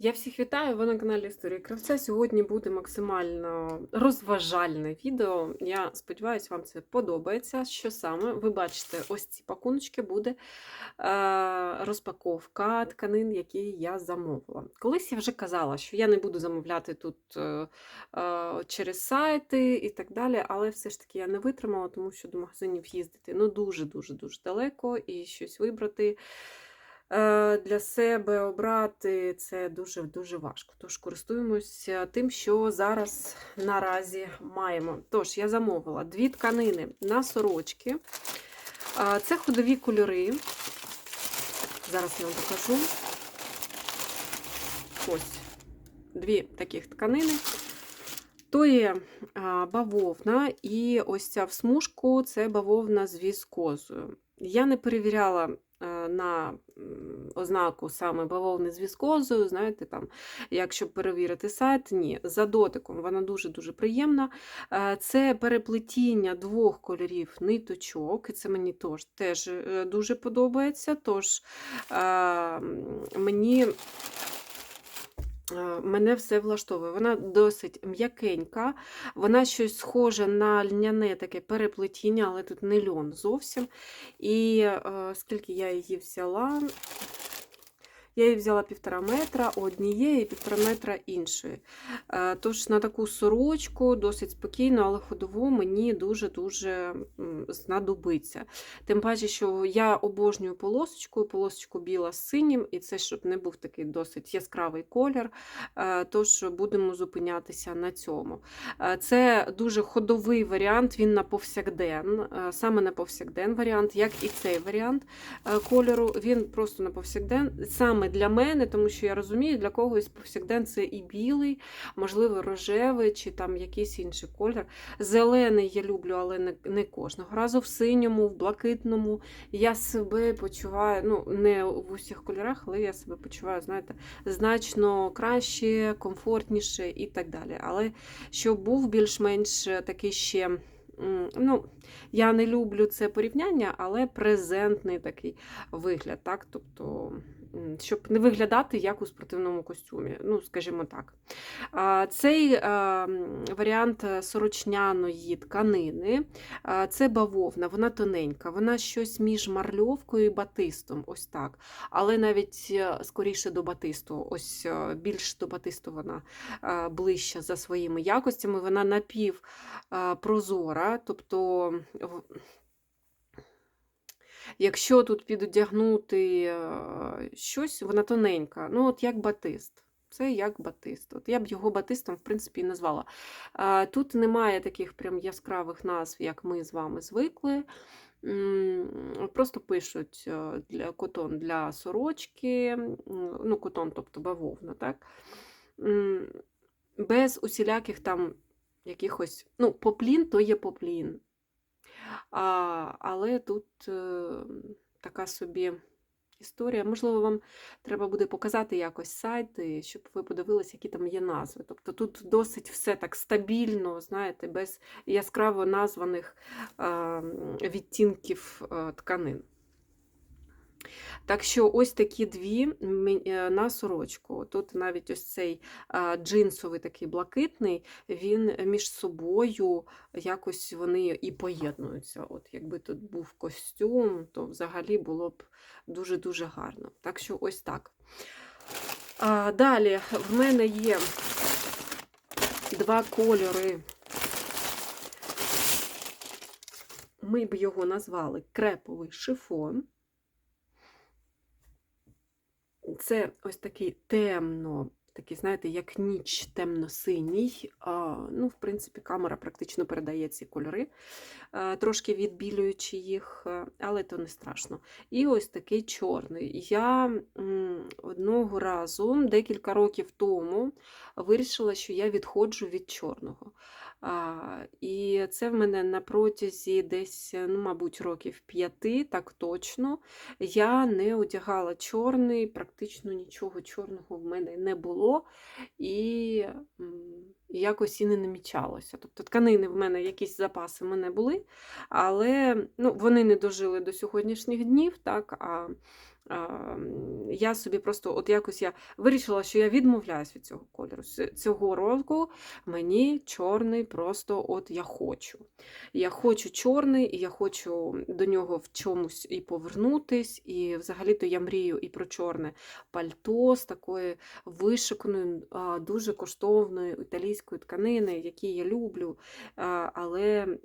Я всіх вітаю, ви на каналі Історії Кравця. Сьогодні буде максимально розважальне відео. Я сподіваюся, вам це подобається. Що саме? Ви бачите, ось ці пакуночки буде е, розпаковка тканин, які я замовила. Колись я вже казала, що я не буду замовляти тут е, е, через сайти і так далі, але все ж таки я не витримала, тому що до магазинів їздити ну дуже-дуже дуже далеко і щось вибрати. Е, для себе обрати це дуже-дуже важко. Тож користуємося тим, що зараз наразі маємо. Тож, я замовила дві тканини на сорочки. Це ходові кольори. Зараз я вам покажу. Ось дві таких тканини. То є бавовна, і ось ця в смужку це бавовна з віскозою. Я не перевіряла на ознаку саме бавовни з віскозою, знаєте, там, якщо перевірити сайт, ні. За дотиком вона дуже-дуже приємна. Е, Це переплетіння двох кольорів ниточок, і це мені тож, теж е, дуже подобається. Тож е, мені Е, Мене все влаштовує. Вона досить м'якенька, вона щось схоже на льняне таке переплетіння, але тут не льон зовсім. І е, скільки я її взяла? Я її взяла півтора метра однієї і півтора метра іншої. Е, Тож на таку сорочку досить спокійно, але ходову мені дуже-дуже знадобиться. Тим паче, що я обожнюю полосочку, полосочку біла з синім, і це щоб не був такий досить яскравий колір. Е, Тож будемо зупинятися на цьому. Е, Це дуже ходовий варіант, він на повсякден, саме на повсякден варіант, як і цей варіант кольору. Він просто на повсякден. Саме для мене, тому що я розумію, для когось повсякден це і білий, можливо, рожевий чи там якийсь інший колір. Зелений я люблю, але не, не кожного разу. В синьому, в блакитному я себе почуваю, ну, не в усіх кольорах, але я себе почуваю, знаєте, значно краще, комфортніше і так далі. Але щоб був більш-менш такий ще. Ну, я не люблю це порівняння, але презентний такий вигляд, так? Тобто, щоб не виглядати як у спортивному костюмі, ну, скажімо так. Цей е, варіант сорочняної тканини, це бавовна, вона тоненька, вона щось між марльовкою і батистом, ось так. Але навіть е, скоріше до батисту, ось е, більш до батисту вона е, ближча за своїми якостями, вона напів е, прозора, тобто. Якщо тут підодягнути е, щось, вона тоненька, ну от як батист. Це як батист. От я б його батистом, в принципі, і назвала. Тут немає таких прям яскравих назв, як ми з вами звикли. Просто пишуть е, для котон для сорочки, ну, котон, тобто бавовна, так? Без усіляких там якихось, ну, поплін то є поплін. А, але тут е, така собі історія. Можливо, вам треба буде показати якось сайти, щоб ви подивилися, які там є назви. Тобто тут досить все так стабільно, знаєте, без яскраво названих відтінків е, тканин. Так що ось такі дві е, на сорочку. Тут навіть ось цей джинсовий такий блакитний, він між собою якось вони і поєднуються. От якби тут був костюм, то взагалі було б дуже-дуже гарно. Так що ось так. Далі в мене є два кольори. Ми б його назвали креповий шифон. Це ось такий темно, такий, знаєте, як ніч темно-синій. Ну, в принципі, камера практично передає ці кольори, а, трошки відбілюючи їх, але то не страшно. І ось такий чорний. Я одного разу, декілька років тому, вирішила, що я відходжу від чорного. І це в мене на протязі десь, ну, мабуть, років п'яти, так точно. Я не одягала чорний, практично нічого чорного в мене не було, і якось і не намічалося. Тобто тканини в мене якісь запаси в мене були, але ну, вони не дожили до сьогоднішніх днів, так, а я собі просто от якось я вирішила, що я відмовляюсь від цього кольору. Цього року мені чорний просто от я хочу. Я хочу чорний, і я хочу до нього в чомусь і повернутись. І взагалі-то я мрію і про чорне пальто з такої вишиканої, дуже коштовної італійської тканини, які я люблю. Але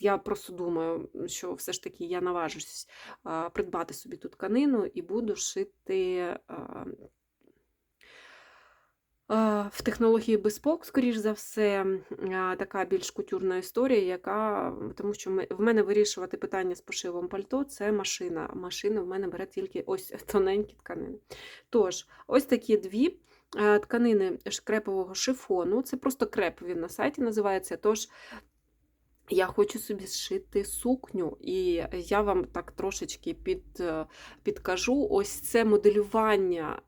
я просто думаю, що все ж таки я наважусь придбати собі ту тканину і буду шити. А, а, В технології безпок, скоріш за все, така більш кутюрна історія, яка тому що в мене вирішувати питання з пошивом пальто це машина. Машина в мене бере тільки ось тоненькі тканини. Тож, ось такі дві е, тканини крепового шифону. Це просто креп він на сайті називається. Тож я хочу собі зшити сукню, і я вам так трошечки під, е, підкажу. Ось це моделювання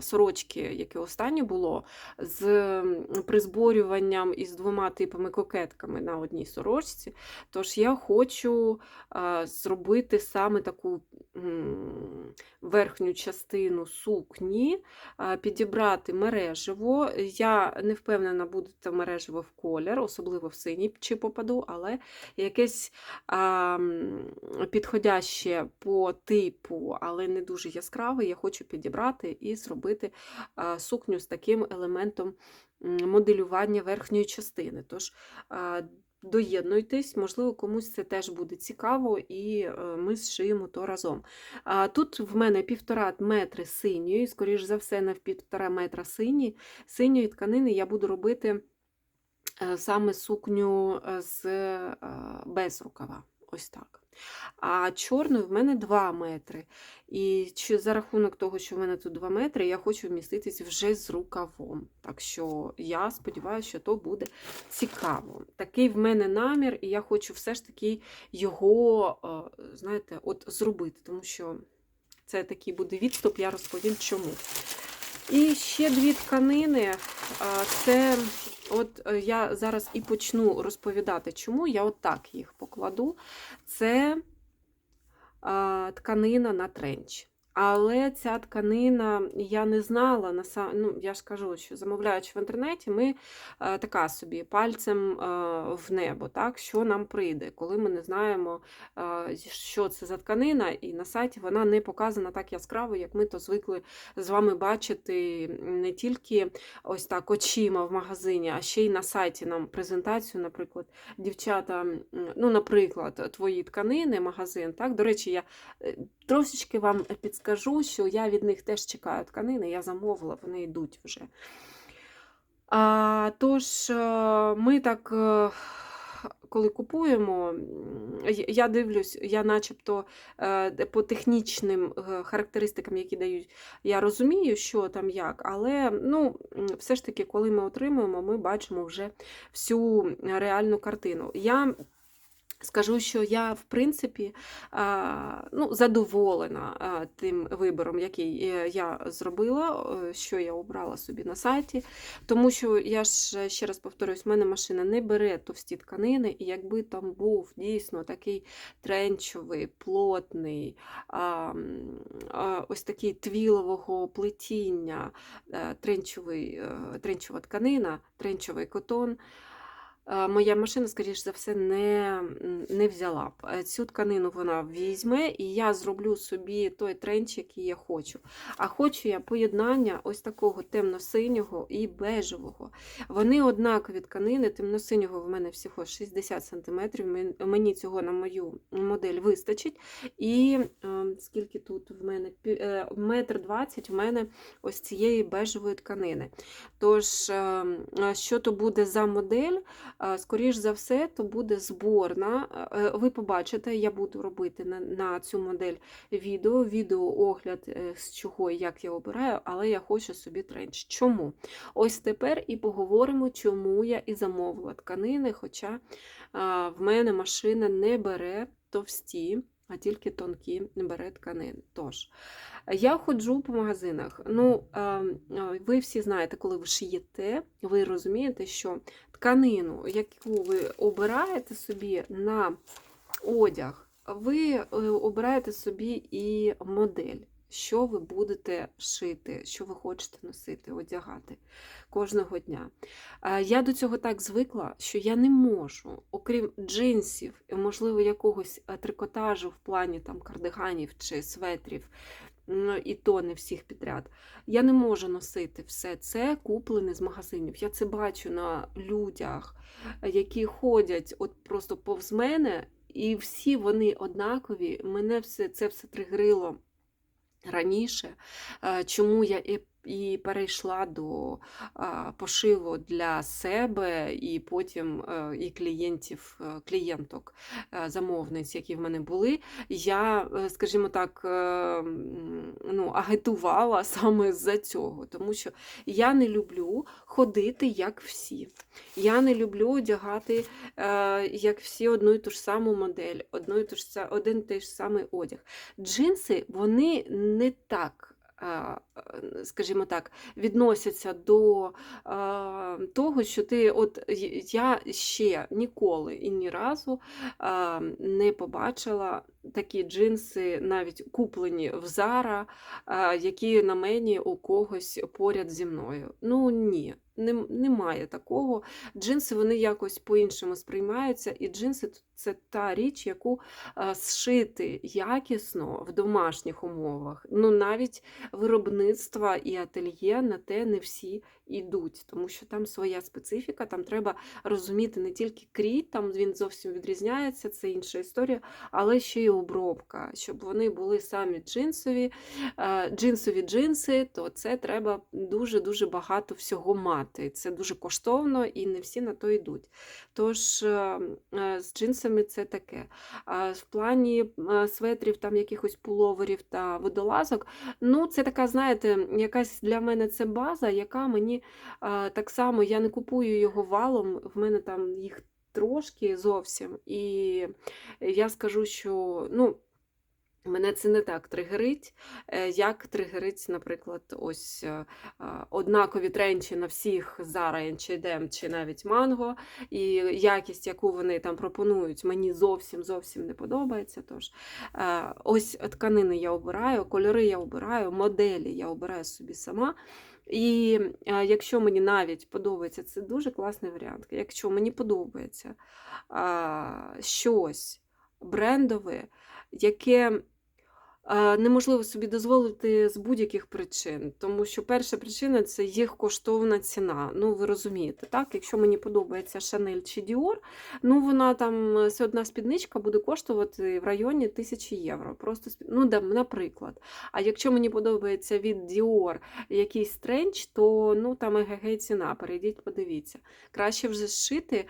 сорочки, яке останнє було, з призборюванням із двома типами кокетками на одній сорочці. Тож я хочу зробити саме таку верхню частину сукні, підібрати мережево. Я не впевнена, буде це мережево в колір, особливо в синій чи попаду, але якесь а, підходяще по типу, але не дуже яскраве, я хочу підібрати і зробити а, сукню з таким елементом моделювання верхньої частини. Тож а, Доєднуйтесь, можливо, комусь це теж буде цікаво, і е, ми зшиємо то разом. Тут в мене півтора метри синьої, скоріш за все, на півтора метра сині. Синьої тканини я буду робити саме сукню е, з е, без рукава. Ось так. А чорної в мене 2 метри. І чи за рахунок того, що в мене тут 2 метри, я хочу вміститись вже з рукавом. Так що я сподіваюся, що то буде цікаво. Такий в мене намір, і я хочу все ж таки його, е, знаєте, от зробити, тому що це такий буде відступ, я розповім чому. І ще дві тканини. Це от е, я зараз і почну розповідати, чому я от так їх покладу. Це тканина на тренч. Але ця тканина я не знала, наса- ну, я ж кажу, що замовляючи в інтернеті, ми е, така собі пальцем е, в небо, так, що нам прийде, коли ми не знаємо, е, що це за тканина, і на сайті вона не показана так яскраво, як ми то звикли з вами бачити не тільки ось так очима в магазині, а ще й на сайті нам презентацію, наприклад, дівчата, ну, наприклад, твої тканини, магазин. Так, до речі, я е, трошечки вам підскажу, що я від них теж чекаю тканини, я замовила, вони йдуть вже. А, тож, е, ми так, е, коли купуємо, я- дивлюсь, я начебто е, по технічним характеристикам, які дають, я розумію, що там як, але ну, все ж таки, коли ми отримуємо, ми бачимо вже всю реальну картину. Я Скажу, що я, в принципі, ну, задоволена тим вибором, який е, я зробила, що я обрала собі на сайті. Тому що я ж ще раз повторюсь, в мене машина не бере товсті тканини, і якби там був дійсно такий тренчовий, плотний, ось такий твілового плетіння, е, тренчовий, е, тренчова тканина, тренчовий котон. Е, Моя машина, скоріш за все, не, не взяла б. Е, Цю тканину вона візьме, і я зроблю собі той тренч, який я хочу. А хочу я поєднання ось такого темно-синього і бежевого. Вони однакові тканини, темно-синього в мене всього 60 см. Мені цього на мою модель вистачить. І е, скільки тут в мене? Е, Метр двадцять в мене ось цієї бежевої тканини. Тож, е, е, що то буде за модель? Е, Скоріш за все, то буде зборна. Е, Ви побачите, я буду робити на, на цю модель відео, відео огляд, з чого і як я обираю, але я хочу собі тренч. Чому? Ось тепер і поговоримо, чому я і замовила тканини, хоча е, в мене машина не бере товсті, а тільки тонкі бере тканин. Тож, я ходжу по магазинах. Ну, е, е, ви всі знаєте, коли ви шиєте, ви розумієте, що тканину, яку ви обираєте собі на одяг, ви е, обираєте собі і модель. Що ви будете шити, що ви хочете носити, одягати кожного дня. Е, Я до цього так звикла, що я не можу, окрім джинсів, можливо, якогось е, трикотажу в плані там кардиганів чи светрів, ну, і то не всіх підряд. Я не можу носити все це куплене з магазинів. Я це бачу на людях, які ходять от просто повз мене, і всі вони однакові. Мене все це все тригерило раніше, е, чому я і і перейшла до пошиву для себе, і потім е, і клієнтів, е, клієнток, е, замовниць, які в мене були, я, скажімо так, ну, агітувала саме з-за цього, тому що я не люблю ходити як всі. Я не люблю одягати, як всі, одну і ту ж саму модель, одну і ту ж, один і той ж самий одяг. Джинси, вони не так. Е, Скажімо так, відносяться до того, що ти, от я ще ніколи і ні разу не побачила такі джинси, навіть куплені в е, які на мені у когось поряд зі мною. Ну ні, нем- немає такого. Джинси вони якось по-іншому сприймаються, і джинси це та річ, яку зшити якісно в домашніх умовах. Ну навіть виробництва і ательє на те не всі йдуть, тому що там своя специфіка, там треба розуміти не тільки крій, там він зовсім відрізняється, це інша історія, але ще й обробка, щоб вони були самі джинсові, е, джинсові джинси, то це треба дуже-дуже багато всього мати. Це дуже коштовно і не всі на то йдуть. Тож е, е, з джинсами це таке. В плані светрів, там якихось пуловерів та водолазок, ну це така, знаєте, якась для мене це база, яка мені так само я не купую його валом, в мене там їх трошки зовсім. І я скажу, що ну. Мене це не так тригерить, е, як тригерить, наприклад, ось е, однакові тренчі на всіх Zara, H&M чи навіть Mango, і якість, яку вони там пропонують, мені зовсім зовсім не подобається. Тож е, ось тканини я обираю, кольори я обираю, моделі я обираю собі сама. І якщо мені навіть подобається, це дуже класний варіант. Якщо мені подобається щось брендове, яке неможливо собі дозволити з будь-яких причин. Тому що перша причина це їх коштовна ціна. Ну, ви розумієте, так? Якщо мені подобається Шанель чи Dior, ну вона там все одна спідничка буде коштувати в районі 1000 євро. Просто ну, да, наприклад. А якщо мені подобається від Dior якийсь тренч, то ну там ЕГГ ціна. Перейдіть, подивіться. Краще вже зшити,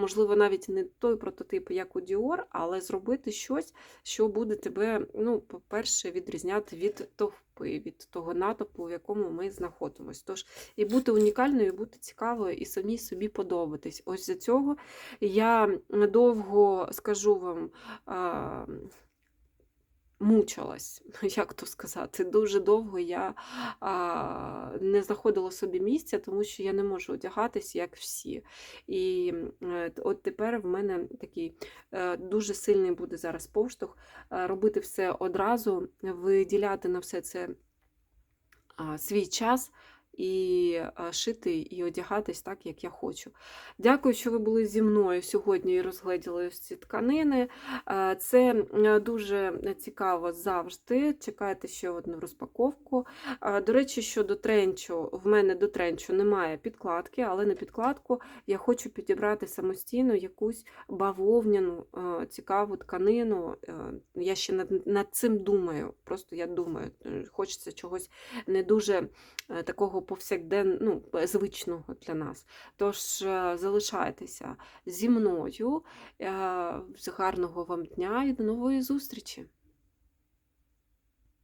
можливо, навіть не той прототип, як у Dior, але зробити щось, що буде тебе, ну, по-перше, відрізняти від товпи, від того натопу, в якому ми знаходимося. Тож і бути унікальною, і бути цікавою, і самі собі подобатись. Ось за цього я довго скажу вам. Мучилась, як то сказати. Дуже довго я а, не знаходила собі місця, тому що я не можу одягатись, як всі. І е, от тепер в мене такий е, дуже сильний буде зараз поштовх е, робити все одразу, виділяти на все це свій час. І шити і одягатись так, як я хочу. Дякую, що ви були зі мною сьогодні і розгледіли ось ці тканини. Це дуже цікаво завжди. Чекайте ще одну розпаковку. До речі, щодо тренчу, в мене до тренчу немає підкладки, але на підкладку я хочу підібрати самостійно якусь бавовняну цікаву тканину. Е, Я ще над, над цим думаю. Просто я думаю, е, хочеться чогось не дуже е, такого ну, звичного для нас. Тож е, залишайтеся зі мною. Е, Гарного вам дня і до нової зустрічі!